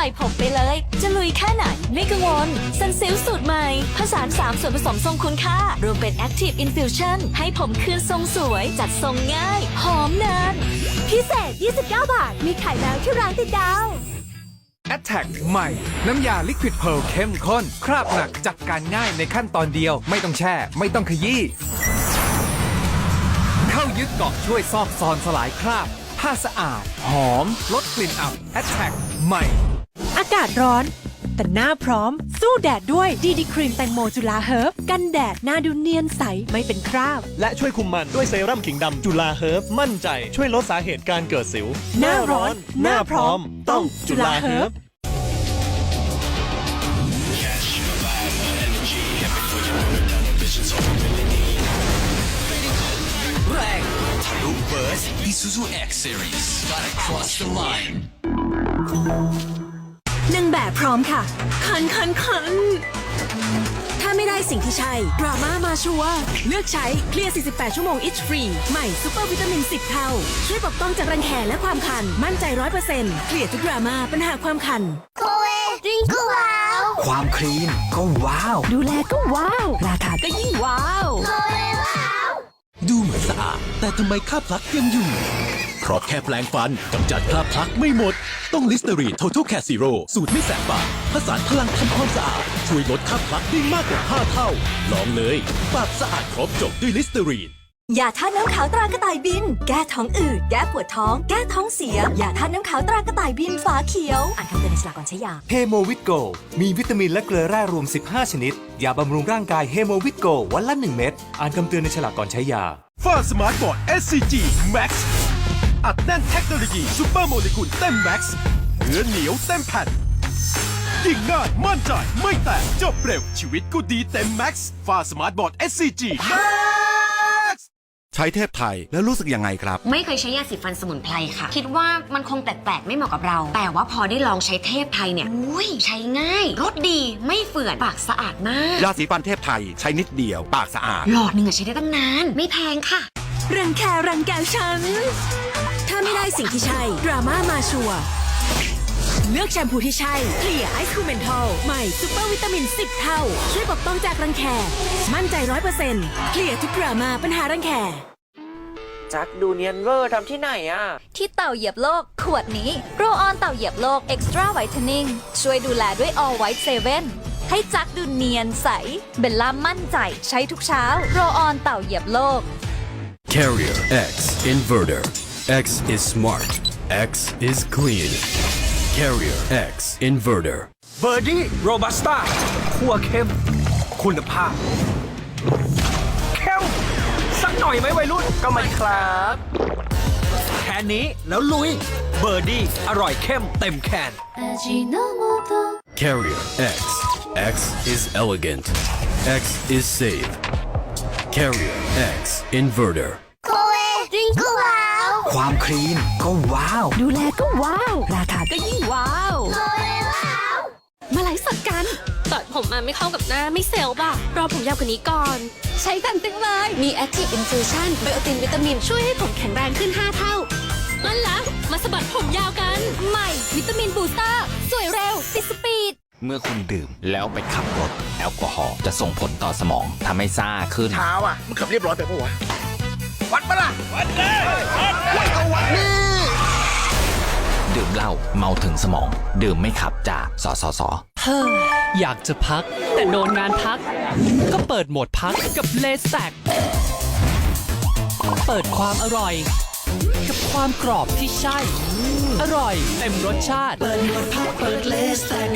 ล่อยผมไปเลย จะลุยแค่ไหน ไม่กังวลซันซิลสูตรใหม่ ผสาน 3 ส่วนผสมทรงคุณค่า รวมเป็น Active Infusion ให้ผมคืนทรงสวย จัดทรงง่าย หอมนาน พิเศษ 29 บาท มีขายแล้วที่ร้านติดดาว Attack ใหม่ น้ำยาลิควิดเพ r ร์เข้มข้น คราบหนักจัดการง่ายในขั้นตอนเดียว ไม่ต้องแช่ ไม่ต้องขยี้ เข้ายึดเกาะช่วยซอกซอนสลายคราบ ผ้าสะอาด หอม ลดกลิ่นอับ Attack ใหม่ากาศร้อน แต่หน้าพร้อม สู้แดดด้วยดีดีครีมแตงโมจุฬาเฮิร์บกันแดดหน้าดูเนียนใสไม่เป็นคราบ และช่วยคุมมันด้วยเซรั่มขิงดำจุฬาเฮิร์บมั่นใจช่วยลดสาเหตุการเกิดสิว หน้าร้อน หน้าพร้อม ต้องจุฬาเฮิร์บแรงทะลุเบิร์ส Isuzu X Series gotta cross the line นางแบบพร้อมค่ะ คันคันคันถ้าไม่ได้สิ่งที่ใช่ดราม่ามาชัวร์เลือกใช้เคลียร์ 48 ชั่วโมง itch free ใหม่ซูเปอร์วิตามิน 10 เท่า ช่วยปกป้องจากรังแคและความคัน มั่นใจ 100%เคลียร์ทุกดราม่าปัญหาความคันโคเวริงก็ว้าว ความคลีนก็ว้าว ดูแลก็ว้าว ราคาก็ยิ่งว้าว โคเวว้าว ดูเหมือนสะอาดแต่ทำไมคราบพลักยังอยู่ เพราะแค่แปลงฟันกำจัดคราบพลักไม่หมด ต้องลิสเตอรีน Total Care Zero สูตรไม่แสบปากผสานพลังทำความสะอาด ช่วยลดคราบพลักได้มากกว่า 5 เท่า ลองเลยปากสะอาดครบจบด้วยลิสเตอรีนยาท่าตุน้ำขาวตรากระต่ายบิน แก้ท้องอืด แก้ปวดท้อง แก้ท้องเสีย ยาท่าตุน้ำขาวตรากระต่ายบินฝาเขียว อ่านคำเตือนในฉลากก่อนใช้ยา เฮโมวิตโก มีวิตามินและเกลือแร่รวม 15 ชนิด ยาบำรุงร่างกายเฮโมวิตโกวันละ 1 เม็ด อ่านคำเตือนในฉลากก่อนใช้ยาฟ้าสมาร์ทบอร์ด SCG Max อัดแน่นเทคโนโลยีซูเปอร์โมเลกุลเต็มแม็กซ์เนื้อเหนียวเต็มแผ่นยิ่งง่ายมั่นใจไม่แตกจบเร็ว ชีวิตก็ดีเต็มแม็กซ์ฟ้าสมาร์ทบอร์ด SCG Max ใช้เทพไทยแล้วรู้สึกยังไงครับ ไม่เคยใช้ยาสีฟันสมุนไพรค่ะ คิดว่ามันคงแปลกๆ ไม่เหมาะกับเรา แต่ว่าพอได้ลองใช้เทพไทยเนี่ยอุ้ยใช้ง่ายรสดีไม่เฝื่อนปากสะอาดมาก ยาสีฟันเทพไทยใช้นิดเดียว ปากสะอาด หลอดหนึ่งอะใช้ได้ตั้งนาน ไม่แพงค่ะ รังแครังแกฉัน ถ้าไม่ได้สิ่งที่ใช่ ดราม่ามาชัวร์เลือกแชมพูที่ใช่เคลียร์ไอซ์คูเมนทอลใหม่ซูเปอร์วิตามิน 10 เท่า ช่วยปกป้องจากรังแค มั่นใจ100%เคลียร์ทุกดราม่าปัญหารังแค จักดูเนียนเวอร์ทำที่ไหนอะที่เต่าเหยียบโลก ขวดนี้โรออนเต่าเหยียบโลก Extra Whitening ช่วยดูแลด้วย All White 7 ให้จักดูเนียนใส เบลล่ามั่นใจใช้ทุกเช้า โรออนเต่าเหยียบโลก Carrier X Inverter X is smart X is clean Carrier X Inverter เบอร์ดี้โรบัสต้าคั่วเข้ม คุณภาพ เข้ม สักหน่อยไหมวัยรุ่นก็ไม่ครับ แค่นี้แล้วลุย เบอร์ดี้อร่อยเข้มเต็มแคน Carrier X X is elegant X is safe Carrier X Inverter โคเวริงก็ว้าวความคลีนก็ว้าว ดูแลก็ว้าว ราคาก็ยิ่งว้าวโคเวว้าว มาไลฟ์สดกันตัดผมมาไม่เข้ากับหน้าไม่เซลล์ป่ะ รอผมยาวกว่านี้ก่อน ใช้ตันตึงเลย มี Active Infusion ไบโอตินวิตามินช่วยให้ผมแข็งแรงขึ้น 5 เท่า นั่นละมาสะบัดผมยาวกัน ใหม่ วิตามินบูสเตอร์ เมื่อคุณดื่มแล้วไปขับรถแอลกอฮอล์จะส่งผลต่อสมองทำให้ซ่าขึ้น เท้าอะมันขับเรียบร้อยไปปะวะ วัดปะล่ะ วัดเลยวัดก็วัดนี่ดื่มเหล้าเมาถึงสมอง ดื่มไม่ขับจากสสสอยากจะพัก แต่โดนงานพัก ก็เปิดโหมดพักกับเลสแตกเปิดความอร่อย กับความกรอบที่ใช่ อร่อยเต็มรสชาติ เปิดโหมดพักเปิดเลสแตก